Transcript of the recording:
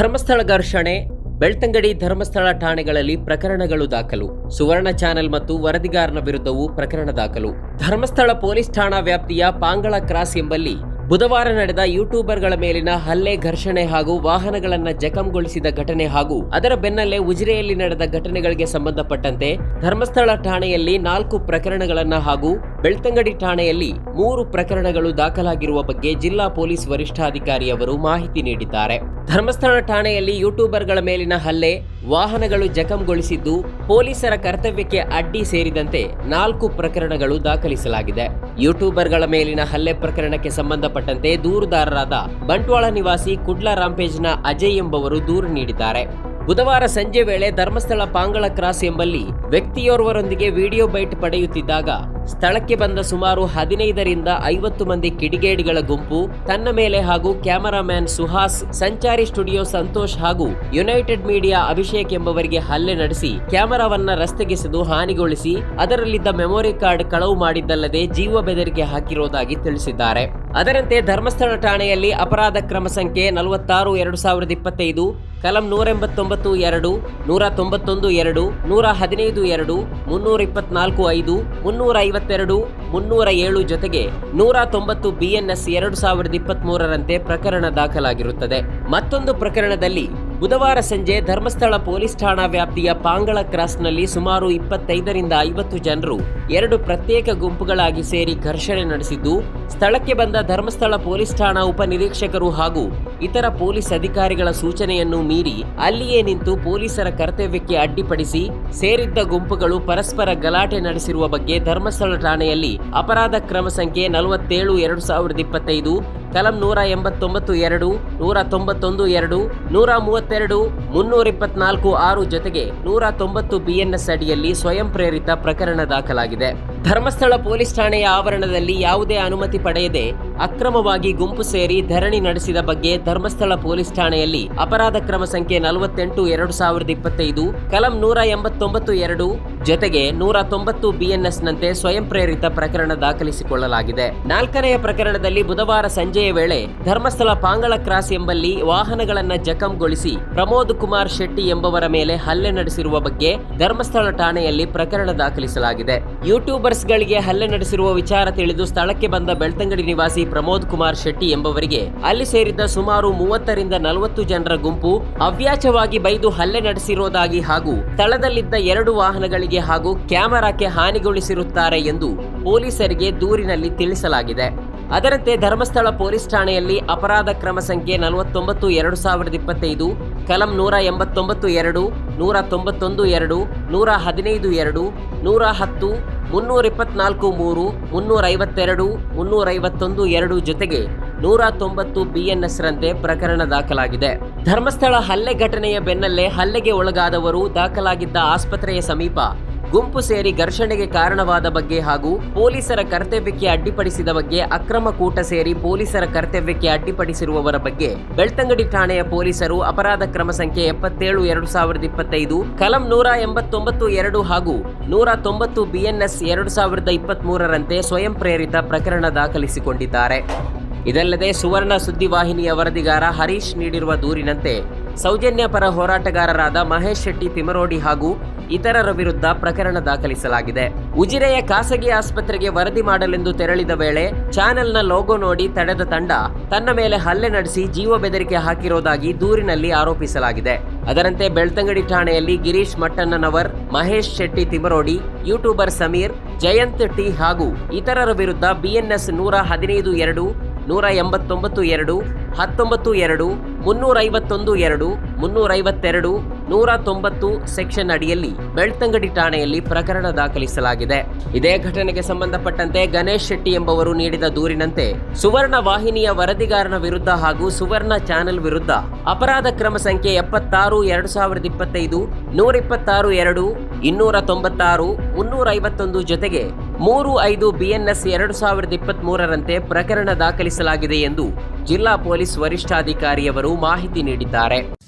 ಧರ್ಮಸ್ಥಳ ಘರ್ಷಣೆ, ಬೆಳ್ತಂಗಡಿ ಧರ್ಮಸ್ಥಳ ಠಾಣೆಗಳಲ್ಲಿ ಪ್ರಕರಣಗಳು ದಾಖಲು. ಸುವರ್ಣ ಚಾನೆಲ್ ಮತ್ತು ವರದಿಗಾರನ ವಿರುದ್ಧವೂ ಪ್ರಕರಣ ದಾಖಲು. ಧರ್ಮಸ್ಥಳ ಪೊಲೀಸ್ ಠಾಣಾ ವ್ಯಾಪ್ತಿಯ ಪಾಂಗಳ ಕ್ರಾಸ್ ಎಂಬಲ್ಲಿ ಬುಧವಾರ ನಡೆದ ಯೂಟ್ಯೂಬರ್ಗಳ ಮೇಲಿನ ಹಲ್ಲೆ, ಘರ್ಷಣೆ ಹಾಗೂ ವಾಹನಗಳನ್ನ ಜಖಂಗೊಳಿಸಿದ ಘಟನೆ ಹಾಗೂ ಅದರ ಬೆನ್ನಲ್ಲೇ ಉಜಿರೆಯಲ್ಲಿ ನಡೆದ ಘಟನೆಗಳಿಗೆ ಸಂಬಂಧಪಟ್ಟಂತೆ ಧರ್ಮಸ್ಥಳ ಠಾಣೆಯಲ್ಲಿ ನಾಲ್ಕು ಪ್ರಕರಣಗಳನ್ನು ಹಾಗೂ ಬೆಳ್ತಂಗಡಿ ಠಾಣೆಯಲ್ಲಿ ಮೂರು ಪ್ರಕರಣಗಳು ದಾಖಲಾಗಿರುವ ಬಗ್ಗೆ ಜಿಲ್ಲಾ ಪೊಲೀಸ್ ವರಿಷ್ಠಾಧಿಕಾರಿಯವರು ಮಾಹಿತಿ ನೀಡಿದ್ದಾರೆ. ಧರ್ಮಸ್ಥಳ ಠಾಣೆಯಲ್ಲಿ ಯೂಟ್ಯೂಬರ್ಗಳ ಮೇಲಿನ ಹಲ್ಲೆ, ವಾಹನಗಳು ಜಖಂಗೊಳಿಸಿದ್ದು ಪೊಲೀಸರ ಕರ್ತವ್ಯಕ್ಕೆ ಅಡ್ಡಿ ಸೇರಿದಂತೆ ನಾಲ್ಕು ಪ್ರಕರಣಗಳು ದಾಖಲಿಸಲಾಗಿದೆ. ಯೂಟ್ಯೂಬರ್ಗಳ ಮೇಲಿನ ಹಲ್ಲೆ ಪ್ರಕರಣಕ್ಕೆ ಸಂಬಂಧಪಟ್ಟಂತೆ ದೂರುದಾರರಾದ ಬಂಟ್ವಾಳ ನಿವಾಸಿ ಕುಡ್ಲ ರಾಂಪೇಜ್ನ ಅಜಯ್ ಎಂಬವರು ದೂರು ನೀಡಿದ್ದಾರೆ. ಬುಧವಾರ ಸಂಜೆ ವೇಳೆ ಧರ್ಮಸ್ಥಳ ಪಾಂಗಳ ಕ್ರಾಸ್ ಎಂಬಲ್ಲಿ ವ್ಯಕ್ತಿಯೋರ್ವರೊಂದಿಗೆ ವಿಡಿಯೋ ಬೈಟ್ ಪಡೆಯುತ್ತಿದ್ದಾಗ ಸ್ಥಳಕ್ಕೆ ಬಂದ ಸುಮಾರು ಹದಿನೈದರಿಂದ ಐವತ್ತು ಮಂದಿ ಕಿಡಿಗೇಡಿಗಳ ಗುಂಪು, ತನ್ನ ಮೇಲೆ ಹಾಗೂ ಕ್ಯಾಮರಾಮ್ಯಾನ್ ಸುಹಾಸ್, ಸಂಚಾರಿ ಸ್ಟುಡಿಯೋ ಸಂತೋಷ್ ಹಾಗೂ ಯುನೈಟೆಡ್ ಮೀಡಿಯಾ ಅಭಿಷೇಕ್ ಎಂಬವರಿಗೆ ಹಲ್ಲೆ ನಡೆಸಿ, ಕ್ಯಾಮರಾವನ್ನ ರಸ್ತೆಗೆಸೆದು ಹಾನಿಗೊಳಿಸಿ, ಅದರಲ್ಲಿದ್ದ ಮೆಮೊರಿ ಕಾರ್ಡ್ ಕಳವು ಮಾಡಿದ್ದಲ್ಲದೆ ಜೀವ ಬೆದರಿಕೆ ಹಾಕಿರುವುದಾಗಿ ತಿಳಿಸಿದ್ದಾರೆ. ಅದರಂತೆ ಧರ್ಮಸ್ಥಳ ಠಾಣೆಯಲ್ಲಿ ಅಪರಾಧ ಕ್ರಮ ಸಂಖ್ಯೆ ನಲವತ್ತಾರು, ಎರಡು ಸಾವಿರದ ಇಪ್ಪತ್ತೈದು, ಕಲಂ ನೂರ ಎಂಬತ್ತೊಂಬತ್ತು, ಎರಡು, ನೂರ ತೊಂಬತ್ತೊಂದು, ಎರಡು, ನೂರ ಹದಿನೈದು, ಎರಡು, ಮುನ್ನೂರ ಇಪ್ಪತ್ನಾಲ್ಕು, ಐದು, ಮುನ್ನೂರ ಐವತ್ತೆರಡು ಮುನ್ನೂರ ಏಳು ಜೊತೆಗೆ ನೂರ ತೊಂಬತ್ತು ಬಿಎನ್ಎಸ್ ಎರಡು ಸಾವಿರದ ಇಪ್ಪತ್ಮೂರರಂತೆ ಪ್ರಕರಣ ದಾಖಲಾಗಿರುತ್ತದೆ. ಮತ್ತೊಂದು ಪ್ರಕರಣದಲ್ಲಿ ಬುಧವಾರ ಸಂಜೆ ಧರ್ಮಸ್ಥಳ ಪೊಲೀಸ್ ಠಾಣಾ ವ್ಯಾಪ್ತಿಯ ಪಾಂಗಳ ಕ್ರಾಸ್ನಲ್ಲಿ ಸುಮಾರು ಇಪ್ಪತ್ತೈದರಿಂದ ಐವತ್ತು ಜನರು ಎರಡು ಪ್ರತ್ಯೇಕ ಗುಂಪುಗಳಾಗಿ ಸೇರಿ ಘರ್ಷಣೆ ನಡೆಸಿದ್ದು, ಸ್ಥಳಕ್ಕೆ ಬಂದ ಧರ್ಮಸ್ಥಳ ಪೊಲೀಸ್ ಠಾಣಾ ಉಪನಿರೀಕ್ಷಕರು ಹಾಗೂ ಇತರ ಪೊಲೀಸ್ ಅಧಿಕಾರಿಗಳ ಸೂಚನೆಯನ್ನು ಮೀರಿ ಅಲ್ಲಿಯೇ ನಿಂತು ಪೊಲೀಸರ ಕರ್ತವ್ಯಕ್ಕೆ ಅಡ್ಡಿಪಡಿಸಿ ಸೇರಿದ್ದ ಗುಂಪುಗಳು ಪರಸ್ಪರ ಗಲಾಟೆ ನಡೆಸಿರುವ ಬಗ್ಗೆ ಧರ್ಮಸ್ಥಳ ಠಾಣೆಯಲ್ಲಿ ಅಪರಾಧ ಕ್ರಮ ಸಂಖ್ಯೆ ನಲವತ್ತೇಳು, ಎರಡು ಸಾವಿರದ ಇಪ್ಪತ್ತೈದು ಕಲಂ ನೂರ ಎಂಬತ್ತೊಂಬತ್ತು ಎರಡು, ನೂರ ತೊಂಬತ್ತೊಂದು ಎರಡು, ನೂರ ಮೂವತ್ತೆರಡು, ಮುನ್ನೂರ ಇಪ್ಪತ್ನಾಲ್ಕು ಆರು ಜೊತೆಗೆ ನೂರ ತೊಂಬತ್ತು ಬಿಎನ್ಎಸ್ ಅಡಿಯಲ್ಲಿ ಸ್ವಯಂ ಪ್ರೇರಿತ ಪ್ರಕರಣ ದಾಖಲಾಗಿದೆ. ಧರ್ಮಸ್ಥಳ ಪೊಲೀಸ್ ಠಾಣೆಯ ಆವರಣದಲ್ಲಿ ಯಾವುದೇ ಅನುಮತಿ ಪಡೆಯದೆ ಅಕ್ರಮವಾಗಿ ಗುಂಪು ಸೇರಿ ಧರಣಿ ನಡೆಸಿದ ಬಗ್ಗೆ ಧರ್ಮಸ್ಥಳ ಪೊಲೀಸ್ ಠಾಣೆಯಲ್ಲಿ ಅಪರಾಧ ಕ್ರಮ ಸಂಖ್ಯೆ ನಲವತ್ತೆಂಟು ಎರಡು ಸಾವಿರದ ಇಪ್ಪತ್ತೈದು, ಕಲಂ ನೂರ ಎಂಬತ್ತೊಂಬತ್ತು ಎರಡು ಜೊತೆಗೆ ನೂರ ತೊಂಬತ್ತು ಬಿಎನ್ಎಸ್ನಂತೆ ಸ್ವಯಂ ಪ್ರೇರಿತ ಪ್ರಕರಣ ದಾಖಲಿಸಿಕೊಳ್ಳಲಾಗಿದೆ. ನಾಲ್ಕನೆಯ ಪ್ರಕರಣದಲ್ಲಿ ಬುಧವಾರ ಸಂಜೆಯ ವೇಳೆ ಧರ್ಮಸ್ಥಳ ಪಾಂಗಳ ಕ್ರಾಸ್ ಎಂಬಲ್ಲಿ ವಾಹನಗಳನ್ನು ಜಖಂಗೊಳಿಸಿ ಪ್ರಮೋದ್ ಕುಮಾರ್ ಶೆಟ್ಟಿ ಎಂಬವರ ಮೇಲೆ ಹಲ್ಲೆ ನಡೆಸಿರುವ ಬಗ್ಗೆ ಧರ್ಮಸ್ಥಳ ಠಾಣೆಯಲ್ಲಿ ಪ್ರಕರಣ ದಾಖಲಿಸಲಾಗಿದೆ. ಯೂಟ್ಯೂಬರ್ಸ್ ಗಳಿಗೆ ಹಲ್ಲೆ ನಡೆಸಿರುವ ವಿಚಾರ ತಿಳಿದು ಸ್ಥಳಕ್ಕೆ ಬಂದ ಬೆಳ್ತಂಗಡಿ ನಿವಾಸಿ ಪ್ರಮೋದ್ ಕುಮಾರ್ ಶೆಟ್ಟಿ ಎಂಬವರಿಗೆ ಅಲ್ಲಿ ಸೇರಿದ್ದ ಸುಮಾರು ಮೂವತ್ತರಿಂದ ನಲವತ್ತು ಜನರ ಗುಂಪು ಅವ್ಯಾಚವಾಗಿ ಬೈದು ಹಲ್ಲೆ ನಡೆಸಿರುವುದಾಗಿ ಹಾಗೂ ಸ್ಥಳದಲ್ಲಿದ್ದ ಎರಡು ವಾಹನಗಳಿಗೆ ಹಾಗೂ ಕ್ಯಾಮೆರಾಕ್ಕೆ ಹಾನಿಗೊಳಿಸಿರುತ್ತಾರೆ ಎಂದು ಪೊಲೀಸರಿಗೆ ದೂರಿನಲ್ಲಿ ತಿಳಿಸಲಾಗಿದೆ. ಅದರಂತೆ ಧರ್ಮಸ್ಥಳ ಪೊಲೀಸ್ ಠಾಣೆಯಲ್ಲಿ ಅಪರಾಧ ಕ್ರಮ ಸಂಖ್ಯೆ ನಲವತ್ತೊಂಬತ್ತು, ಎರಡು ಸಾವಿರದ ಇಪ್ಪತ್ತೈದು, ಕಲಂ ನೂರ ಎಂಬತ್ತೊಂಬತ್ತು, ಎರಡು, ನೂರ ತೊಂಬತ್ತೊಂದು, ಎರಡು, ನೂರ ಹದಿನೈದು, ಎರಡು, ನೂರ ಹತ್ತು, ಮುನ್ನೂರ ಇಪ್ಪತ್ನಾಲ್ಕು, ಮೂರು ಮುನ್ನೂರೈವತ್ತೆರಡು ಮುನ್ನೂರೈವತ್ತೊಂದು ಎರಡು ಜೊತೆಗೆ ನೂರ ತೊಂಬತ್ತು ಬಿಎನ್ಎಸ್ ರಂತೆ ಪ್ರಕರಣ ದಾಖಲಾಗಿದೆ. ಧರ್ಮಸ್ಥಳ ಹಲ್ಲೆ ಘಟನೆಯ ಬೆನ್ನಲ್ಲೇ ಹಲ್ಲೆಗೆ ಒಳಗಾದವರು ದಾಖಲಾಗಿದ್ದ ಆಸ್ಪತ್ರೆಯ ಸಮೀಪ ಗುಂಪು ಸೇರಿ ಘರ್ಷಣೆಗೆ ಕಾರಣವಾದ ಬಗ್ಗೆ ಹಾಗೂ ಪೊಲೀಸರ ಕರ್ತವ್ಯಕ್ಕೆ ಅಡ್ಡಿಪಡಿಸಿದ ಬಗ್ಗೆ ಅಕ್ರಮ ಕೂಟ ಸೇರಿ ಪೊಲೀಸರ ಕರ್ತವ್ಯಕ್ಕೆ ಅಡ್ಡಿಪಡಿಸಿರುವವರ ಬಗ್ಗೆ ಬೆಳ್ತಂಗಡಿ ಠಾಣೆಯ ಪೊಲೀಸರು ಅಪರಾಧ ಕ್ರಮ ಸಂಖ್ಯೆ ಎಪ್ಪತ್ತೇಳು, ಎರಡು ಸಾವಿರದ ಇಪ್ಪತ್ತೈದು, ಕಲಂ ನೂರ ಎಂಬತ್ತೊಂಬತ್ತು, ಎರಡು ಹಾಗೂ ನೂರ ತೊಂಬತ್ತು ಬಿಎನ್ಎಸ್ ಎರಡು ಸಾವಿರದ ಇಪ್ಪತ್ತ್ ಮೂರರಂತೆ ಸ್ವಯಂ ಪ್ರೇರಿತ ಪ್ರಕರಣ ದಾಖಲಿಸಿಕೊಂಡಿದ್ದಾರೆ. ಇದಲ್ಲದೆ ಸುವರ್ಣ ಸುದ್ದಿವಾಹಿನಿಯ ವರದಿಗಾರ ಹರೀಶ್ ನೀಡಿರುವ ದೂರಿನಂತೆ ಸೌಜನ್ಯ ಪರ ಹೋರಾಟಗಾರರಾದ ಮಹೇಶ್ ಶೆಟ್ಟಿ ತಿಮರೋಡಿ ಹಾಗೂ ಇತರರ ವಿರುದ್ಧ ಪ್ರಕರಣ ದಾಖಲಿಸಲಾಗಿದೆ. ಉಜಿರೆಯ ಖಾಸಗಿ ಆಸ್ಪತ್ರೆಗೆ ವರದಿ ಮಾಡಲೆಂದು ತೆರಳಿದ ವೇಳೆ ಚಾನೆಲ್ನ ಲೋಗೋ ನೋಡಿ ತಡೆದ ತಂಡ ತನ್ನ ಮೇಲೆ ಹಲ್ಲೆ ನಡೆಸಿ ಜೀವ ಬೆದರಿಕೆ ಹಾಕಿರೋದಾಗಿ ದೂರಿನಲ್ಲಿ ಆರೋಪಿಸಲಾಗಿದೆ. ಅದರಂತೆ ಬೆಳ್ತಂಗಡಿ ಠಾಣೆಯಲ್ಲಿ ಗಿರೀಶ್ ಮಟ್ಟಣ್ಣನವರ್, ಮಹೇಶ್ ಶೆಟ್ಟಿ ತಿಮರೋಡಿ ಯೂಟ್ಯೂಬರ್ ಸಮೀರ್, ಜಯಂತ್ ಟಿ ಹಾಗೂ ಇತರರ ವಿರುದ್ಧ ಬಿಎನ್ಎಸ್ ನೂರ ಹದಿನೈದು ಎರಡು ನೂರ ಎಂಬತ್ತೊಂಬತ್ತು ಎರಡು, ಹತ್ತೊಂಬತ್ತು ಎರಡು, ಮುನ್ನೂರೈವತ್ತೊಂದು ಎರಡು, ಮುನ್ನೂರೈವತ್ತೆರಡು ನೂರ ತೊಂಬತ್ತು ಸೆಕ್ಷನ್ ಅಡಿಯಲ್ಲಿ ಬೆಳ್ತಂಗಡಿ ಠಾಣೆಯಲ್ಲಿ ಪ್ರಕರಣ ದಾಖಲಿಸಲಾಗಿದೆ. ಇದೇ ಘಟನೆಗೆ ಸಂಬಂಧಪಟ್ಟಂತೆ ಗಣೇಶ್ ಶೆಟ್ಟಿ ಎಂಬವರು ನೀಡಿದ ದೂರಿನಂತೆ ಸುವರ್ಣ ವಾಹಿನಿಯ ವರದಿಗಾರನ ವಿರುದ್ಧ ಹಾಗೂ ಸುವರ್ಣ ಚಾನೆಲ್ ವಿರುದ್ಧ ಅಪರಾಧ ಕ್ರಮ ಸಂಖ್ಯೆ ಎಪ್ಪತ್ತಾರು, ಎರಡು ಸಾವಿರದ ಇಪ್ಪತ್ತೈದು, ನೂರ ಇಪ್ಪತ್ತಾರು, ಎರಡು, ಇನ್ನೂರ ತೊಂಬತ್ತಾರು ಮುನ್ನೂರ ಐವತ್ತೊಂದು ಜೊತೆಗೆ ಮೂರು ಐದು ಬಿಎನ್ಎಸ್ ಎರಡು ಸಾವಿರದ ಇಪ್ಪತ್ತ್ ಮೂರರಂತೆ ಪ್ರಕರಣ ದಾಖಲಿಸಲಾಗಿದೆ ಎಂದು ಜಿಲ್ಲಾ ಪೊಲೀಸ್ ವರಿಷ್ಠಾಧಿಕಾರಿಯವರು ಮಾಹಿತಿ ನೀಡಿದ್ದಾರೆ.